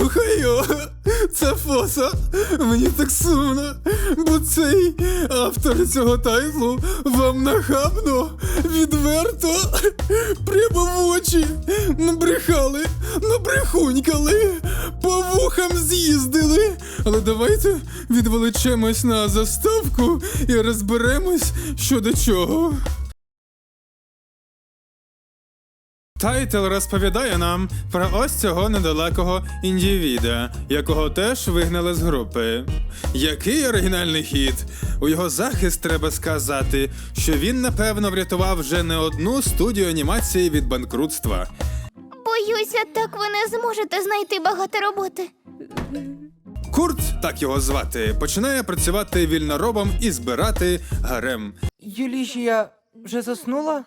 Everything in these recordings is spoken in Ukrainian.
Охайо, це фоса. Мені так сумно, бо цей автор цього тайтлу вам нахабно, відверто, прямо в очі набрехали, набрехунькали, по вухам з'їздили. Але давайте відволечемось на заставку і розберемось, що до чого. Тайтл розповідає нам про ось цього недалекого індівіда, якого теж вигнали з групи. Який оригінальний хід? У його захист треба сказати, що він напевно врятував вже не одну студію анімації від банкрутства. Боюся, так ви не зможете знайти багато роботи. Курт, так його звати, починає працювати вільноробом і збирати гарем. Юліжія вже заснула?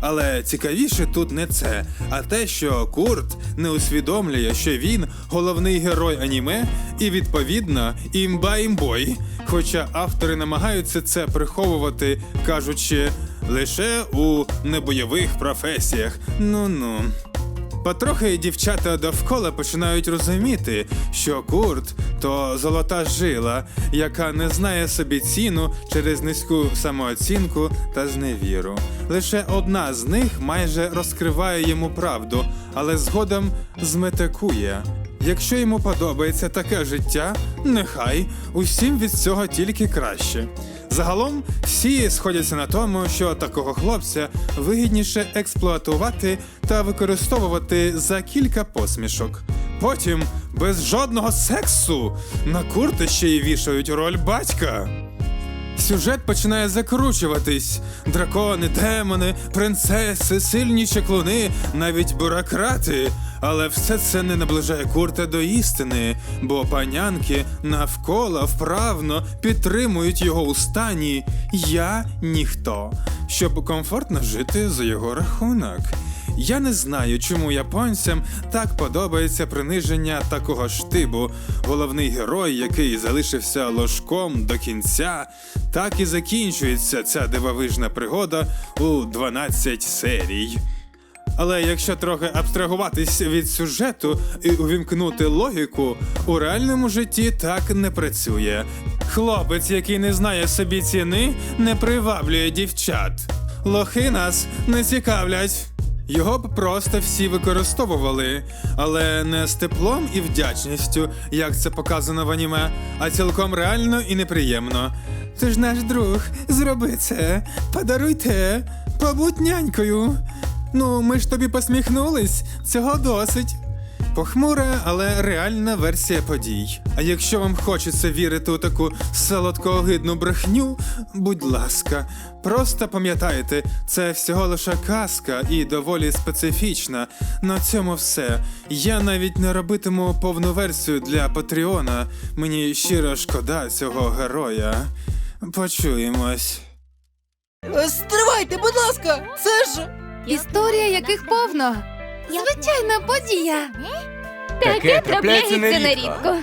Але цікавіше тут не це, а те, що Курт не усвідомлює, що він головний герой аніме і відповідно імба-імбой. Хоча автори намагаються це приховувати, кажучи лише у небойових професіях. Ну-ну. Потрохи дівчата довкола починають розуміти, що Курт то золота жила, яка не знає собі ціну через низьку самооцінку та зневіру. Лише одна з них майже розкриває йому правду, але згодом зметикує. Якщо йому подобається таке життя, нехай усім від цього тільки краще. Загалом всі сходяться на тому, що такого хлопця вигідніше експлуатувати та використовувати за кілька посмішок. Потім, без жодного сексу, на курти ще й вішають роль батька. Сюжет починає закручуватись: дракони, демони, принцеси, сильні чаклуни, навіть бюрократи. Але все це не наближає курта до істини, бо панянки навколо вправно підтримують його у стані Я ніхто, щоб комфортно жити за його рахунок. Я не знаю, чому японцям так подобається приниження такого штибу. Головний герой, який залишився ложком до кінця, так і закінчується ця дивовижна пригода у 12 серій. Але якщо трохи абстрагуватись від сюжету і увімкнути логіку, у реальному житті так не працює. Хлопець, який не знає собі ціни, не приваблює дівчат. Лохи нас не цікавлять. Його б просто всі використовували, але не з теплом і вдячністю, як це показано в аніме, а цілком реально і неприємно. Ти ж наш друг, зроби це, подаруй те, побудь нянькою. Ну, ми ж тобі посміхнулись, цього досить. Похмура, але реальна версія подій. А якщо вам хочеться вірити у таку солодкоогидну брехню, будь ласка, просто пам'ятайте, це всього лише казка і доволі специфічна. На цьому все. Я навіть не робитиму повну версію для Патреона. Мені щиро шкода цього героя. Почуємось. Стривайте, будь ласка! Це ж. Історія яких повно. Звичайна подія. Таке трапляється нерідко.